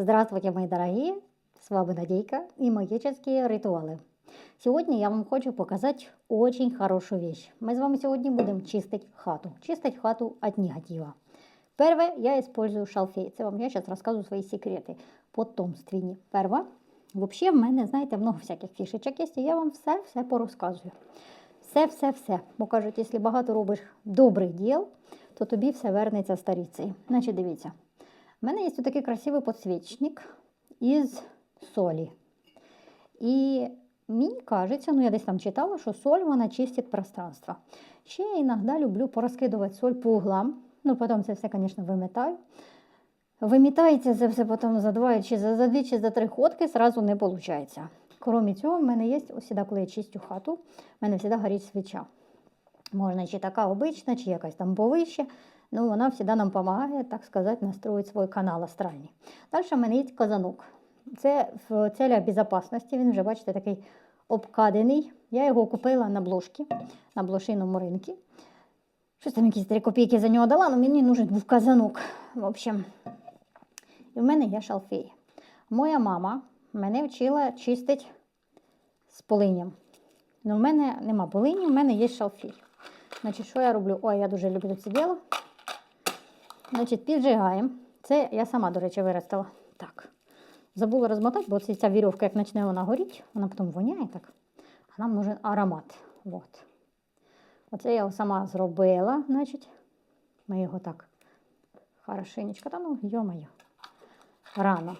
Здравствуйте, мои дорогие! С вами Надейка и магические ритуалы. Сегодня я вам хочу показать очень хорошую вещь. Мы с вами сегодня будем чистить хату. Чистить хату от негатива. Первое, я использую шалфей. Це вам я зараз розказую свої секрети. Потомственні. Перше, взагалі в мене, знаєте, много всяких фішечок є, і я вам все-все порозказую. Все-все-все. Бо кажуть, якщо багато робиш добрих діл, то тобі все вернеться старицею. Значить, дивіться. У мене є такий красивий підсвічник із солі. І мені кажеться, ну я десь там читала, що соль вона чистить пространство. Ще я іноді люблю порозкидувати соль по углам. Ну, потім це все, звісно, вимітаю. Вимітається це все потім за два, чи за, за дві, чи за три ходки, зразу не виходить. Крім цього, в мене є, ось коли я чистю хату, в мене завжди горить свіча. Можна чи така обична, чи якась там повище. Ну, вона завжди нам допомагає, так сказати, настроїти свій канал астральний. Далі в мене є казанок. Це в целях безпечності, він вже, бачите, такий обкадений. Я його купила на блошки, на блошиному ринку. Щось там якісь 3 копійки за нього дала, але мені нужен був казанок. В общем, і в мене є шалфей. Моя мама мене вчила чистити з полиням. Ну, в мене нема полині, в мене є шалфей. Значить, що я роблю? Ой, я дуже люблю це діло. Значить, піджигаємо. Це я сама, до речі, виростила. Так. Забула розмотати, бо ця вірьовка, як почне вона горіти, вона потім воняє так. А нам нужен аромат. Вот. Оце я сама зробила, значить. Ми його так хорошенечко, та ну, йо-моє, рано.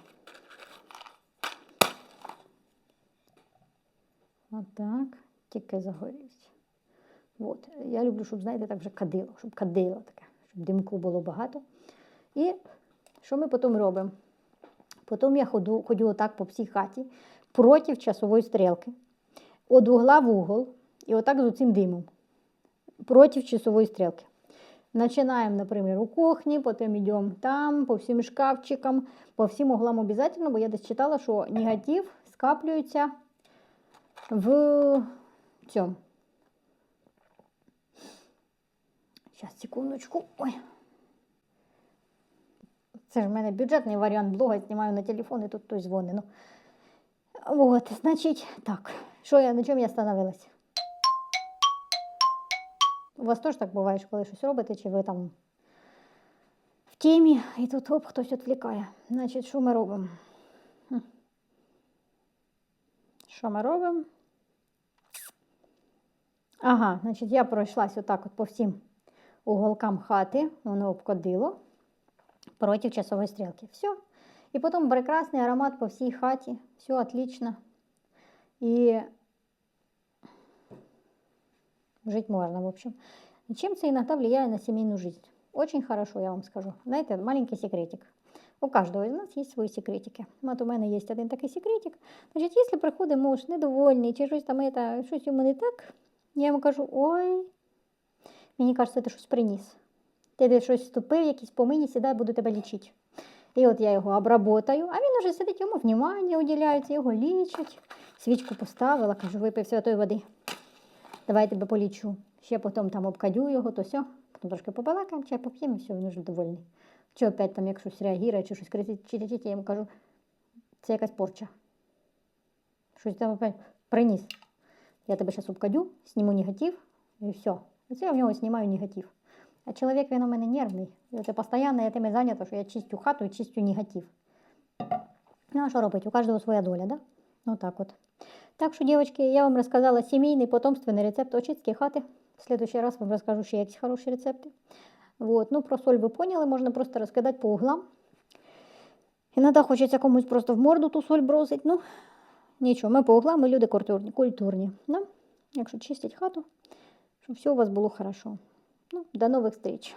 Отак, тільки загорівся. От. Я люблю, щоб, знаєте, так вже кадило, щоб кадило таке, щоб димку було багато. І що ми потім робимо? Потім я ходу, ходю отак по всій хаті проти часової стрілки. От угла в угол. І отак з цим димом. Проти часової стрілки. Починаємо, наприклад, у кухні, потім йдемо там, по всім шкафчикам, по всім углам обов'язково, бо я десь читала, що негатив скаплюється в цьому. Зараз, секундочку. Ой. Це ж в мене бюджетний варіант блога, знімаю на телефон і тут хтось дзвонить. Ну. От, значить, так. Що я, на чому я остановилась? У вас теж так буває, коли щось робите, чи ви там в темі, і тут оп, хтось відвлікає. Значить, що ми робимо? Що ми робимо? Ага, значить, я пройшлась отак от по всім уголкам хати, воно обкодило проти часової стрілки. Все. І потім прекрасний аромат по всій хаті. Все отлично. І жить можно, в общем. Чем це иногда влияет на семейную жизнь. Очень хорошо, я вам скажу. Знаєте, маленький секретик. У кожного из нас є свої секретики. От у мене є один такий секретик. Значить, якщо приходить муж недовольний, чи щось там, это, щось йому не так, я йому кажу, ой, мені кажеться, ти щось приніс. Ти щось вступив, якісь помині, сідай, буду тебе лічити. І от я його обработаю, а він уже сидить, йому внимання уділяється, його лічать. Свічку поставила, кажу, випив святої води. Давай я тебе полічу. Ще потім там обкадю його, то все. Потім трошки побалакаємо, чай поп'ємо, і все, він вже довольний. Чи опять там, як щось реагує, чи щось кричить, чи кричить, я йому кажу, це якась порча. Щось там опять приніс. Я тебе зараз обкадю, зніму негатив, і все. Оце я в нього знімаю негатив. А чоловік він у мене нервний. І це постійно я тим зайнята, що я чистю хату і чистю негатив. Ну, а що робити? У кожного своя доля, да? Ну так от. Так що, девочки, я вам рассказала семейный потомственный рецепт очистки хаты. В следующий раз вам расскажу ще якісь хороші рецепти. Вот. Ну, про соль ви поняли, можна просто розкидати по углам. Іноді хочеться комусь просто в морду ту соль бросить. Ну, нічого, ми по углам, ми люди культурні. культурні. Ну, якщо чистить хату, щоб все у вас было хорошо. Ну, до новых встреч!